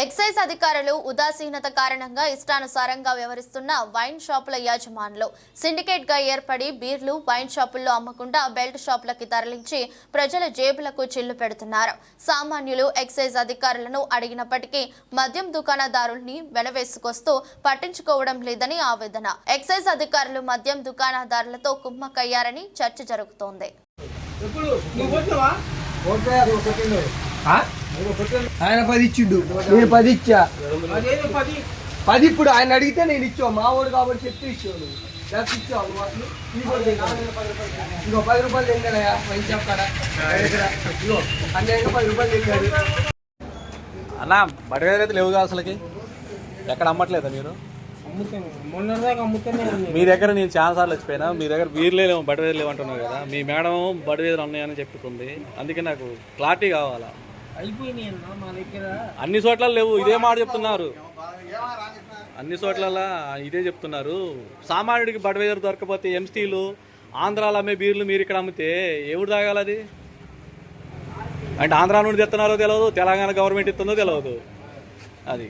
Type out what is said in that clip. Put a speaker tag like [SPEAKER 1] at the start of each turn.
[SPEAKER 1] Excise అధికారులు ఉదాసీనత కారణంగా ఇష్టానుసారంగా వ్యవహరిస్తున్న వైన్ షాపుల యాజమానులు సిండికేట్గా ఏర్పడి బీర్లు వైన్ షాపుల్లో అమ్మకుండా బెల్ట్ షాపులకి తరలించి ప్రజల జేబులకు చిల్లు పెడుతున్నారు. సామాన్యులు ఎక్సైజ్ అధికారులను అడిగినప్పటికీ మద్యం దుకాణదారుల్ని వెనవేసుకొస్తూ పట్టించుకోవడం లేదని ఆవేదన. ఎక్సైజ్ అధికారులు మద్యం దుకాణదారులతో కుమ్మక్కయ్యారని చర్చ జరుగుతోంది.
[SPEAKER 2] ఎప్పుడు? నువ్వు కొట్టినవా
[SPEAKER 3] ఆయన పది ఇచ్చిండు. నేను పది ఇచ్చా.
[SPEAKER 2] పది
[SPEAKER 3] పది ఇప్పుడు ఆయన అడిగితే నేను ఇచ్చావు. మా ఊరు కాబట్టి చెప్తే ఇచ్చావు నువ్వు. ఇచ్చావు ఇంకో పది రూపాయలు తింటాడయా మంచి చెప్తాడా అన్యాయంగా పది రూపాయలు తింటాడు
[SPEAKER 4] అన్న బడి అయితే లేవుగా అసలుకి? ఎక్కడ అమ్మట్లేదా మీరు? మీ దగ్గర నేను చాలా సార్లు వచ్చిపోయినా. మీ దగ్గర బీర్లే లేవు బడివేలు లేవు అంటున్నారు కదా. మీ మేడం బడివేలు ఉన్నాయని చెప్పుకుంది అందుకే నాకు క్లారిటీ కావాలా?
[SPEAKER 2] అన్న
[SPEAKER 4] చోట్ల లేవు ఇదే మాట చెప్తున్నారు. అన్ని చోట్ల ఇదే చెప్తున్నారు. సామాన్యుడికి బడివేదర్ దొరకపోతే ఎంస్టీలు ఆంధ్రాలో అమ్మే బీర్లు మీరు ఇక్కడ అమ్మితే తాగాలి అది? అంటే ఆంధ్రా నుండి తెస్తున్నారో తెలియదు తెలంగాణ గవర్నమెంట్ ఇస్తుందో తెలియదు అది.